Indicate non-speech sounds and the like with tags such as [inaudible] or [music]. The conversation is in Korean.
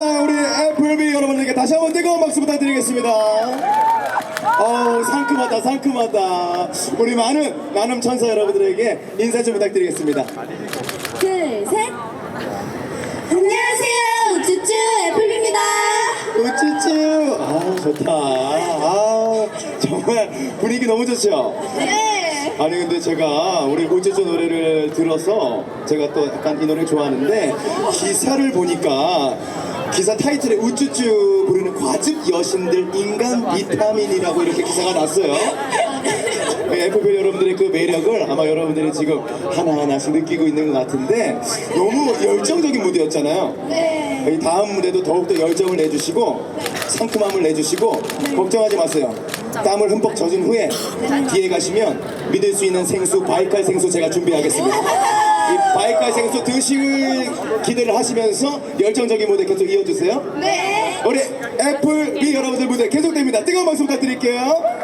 우리 애플비 여러분들께 다시 한번 뜨거운 박수 부탁드리겠습니다. 어우 상큼하다 상큼하다. 우리 많은 많은 천사 여러분들에게 인사 좀 부탁드리겠습니다. 둘, 셋. 안녕하세요. 우쭈쭈 애플입니다. 우쭈쭈. 아 좋다. 아 정말 분위기 너무 좋죠. 네. 아니 근데 제가 우리 우쭈쭈 노래를 들어서 제가 또 약간 이 노래 좋아하는데 기사를 보니까 기사 타이틀에 우쭈쭈 부르는 과즙 여신들 인간 비타민이라고 이렇게 기사가 났어요. [laughs] FP 여러분들의 그 매력을 아마 여러분들이 지금 하나하나씩 느끼고 있는 것 같은데 너무 열정적인 무대였잖아요. 네. 이 다음 무대도 더욱더 열정을 내주시고 상큼함을 내주시고 걱정하지 마세요. 땀을 흠뻑 젖은 후에 뒤에 가시면 믿을 수 있는 생수 바이칼 생수 제가 준비하겠습니다. 이 바이칼 생수 드실 기대를 하시면서 열정적인 무대 계속 이어주세요. 네. 우리 애플비 여러분들 무대 계속됩니다. 뜨거운 박수 부탁드릴게요.